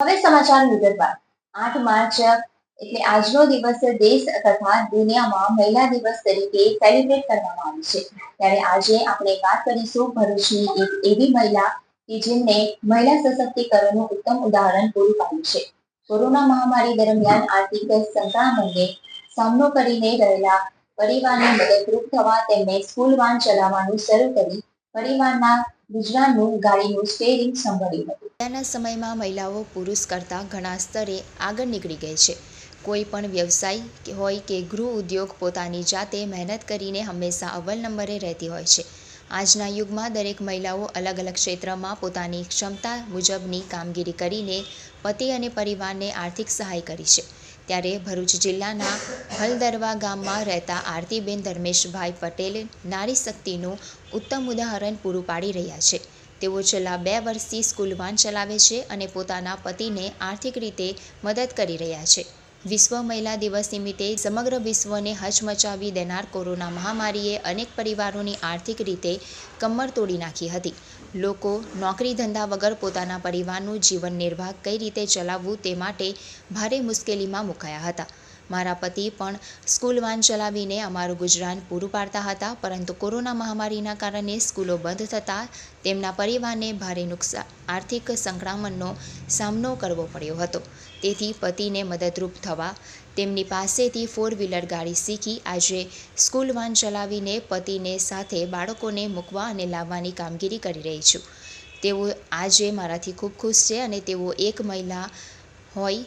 હવે સમાચાર વિગતવાર આઠ માર્ચ, એટલે આજનો દિવસ દેશ તથા દુનિયામાં મહિલા દિવસ તરીકે સેલિબ્રેટ કરવામાં આવે છે. ત્યારે આજે આપણે વાત કરીશું ભરૂચની એક એવી મહિલા કે જેમને મહિલા સશક્તિકરણનું ઉત્તમ ઉદાહરણ પૂરું પાડ્યું છે. કોરોના મહામારી દરમિયાન આર્થિક સંકળામણને સામનો કરીને રહેલા પરિવારને મદદરૂપ થવા તેમણે સ્કૂલ વાન ચલાવવાનું શરૂ કરી પરિવારના ગુજરાતનું ગાડીનું સ્ટેરિંગ સંભળ્યું હતું. અત્યારના સમયમાં મહિલાઓ પુરુષ કરતાં ઘણા સ્તરે આગળ નીકળી ગઈ છે. કોઈ પણ વ્યવસાય હોય કે ગૃહ ઉદ્યોગ પોતાની જાતે મહેનત કરીને હંમેશા અવ્વલ નંબરે રહેતી હોય છે. આજના યુગમાં દરેક મહિલાઓ અલગ અલગ ક્ષેત્રમાં પોતાની ક્ષમતા મુજબની કામગીરી કરીને પતિ અને પરિવારને આર્થિક સહાય કરી છે. ત્યારે ભરૂચ જિલ્લાના હલદરવા ગામમાં રહેતા આરતીબેન ધર્મેશભાઈ પટેલ નારી શક્તિનું ઉત્તમ ઉદાહરણ પૂરું પાડી રહ્યા છે. તેઓ છેલ્લા બે વર્ષથી સ્કૂલ વાન ચલાવે છે અને પોતાના પતિને આર્થિક રીતે મદદ કરી રહ્યા છે. વિશ્વ મહિલા દિવસ નિમિત્તે સમગ્ર વિશ્વને હચમચાવી દેનાર કોરોના મહામારીએ અનેક પરિવારોની આર્થિક રીતે કમર તોડી નાખી હતી. લોકો નોકરી ધંધા વગર પોતાના પરિવારનું જીવન નિર્વાહ કઈ રીતે ચલાવવું તે માટે ભારે મુશ્કેલીમાં મુકાયા હતા. મારા પતિ પણ સ્કૂલ વાન ચલાવીને અમારું ગુજરાન પૂરું પાડતા હતા, પરંતુ કોરોના મહામારીના કારણે સ્કૂલો બંધ થતાં તેમના પરિવારને ભારે નુકસાન આર્થિક સંક્રમણનો સામનો કરવો પડ્યો હતો. તેથી પતિને મદદરૂપ થવા તેમની પાસેથી ફોર વ્હીલર ગાડી શીખી આજે સ્કૂલ વાન ચલાવીને પતિને સાથે બાળકોને મૂકવા અને લાવવાની કામગીરી કરી રહી છું. તેઓ આજે મારાથી ખૂબ ખુશ છે અને તેઓ એક મહિલા હોય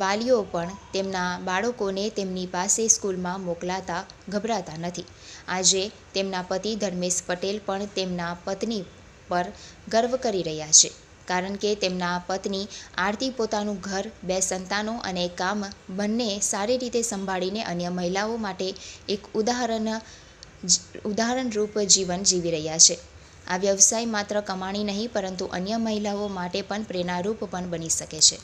વાલીઓ પણ તેમના બાળકોને તેમની પાસે સ્કૂલમાં મોકલાતા ગભરાતા નથી. આજે તેમના પતિ ધર્મેશ પટેલ પણ તેમના પત્ની પર ગર્વ કરી રહ્યા છે, કારણ કે તેમના પત્ની આરતી પોતાનું ઘર, બે સંતાનો અને કામ બંને સારી રીતે સંભાળીને અન્ય મહિલાઓ માટે એક ઉદાહરણ ઉદાહરણરૂપ જીવન જીવી રહ્યા છે. આ વ્યવસાય માત્ર કમાણી નહીં, પરંતુ અન્ય મહિલાઓ માટે પણ પ્રેરણારૂપ પણ બની શકે છે.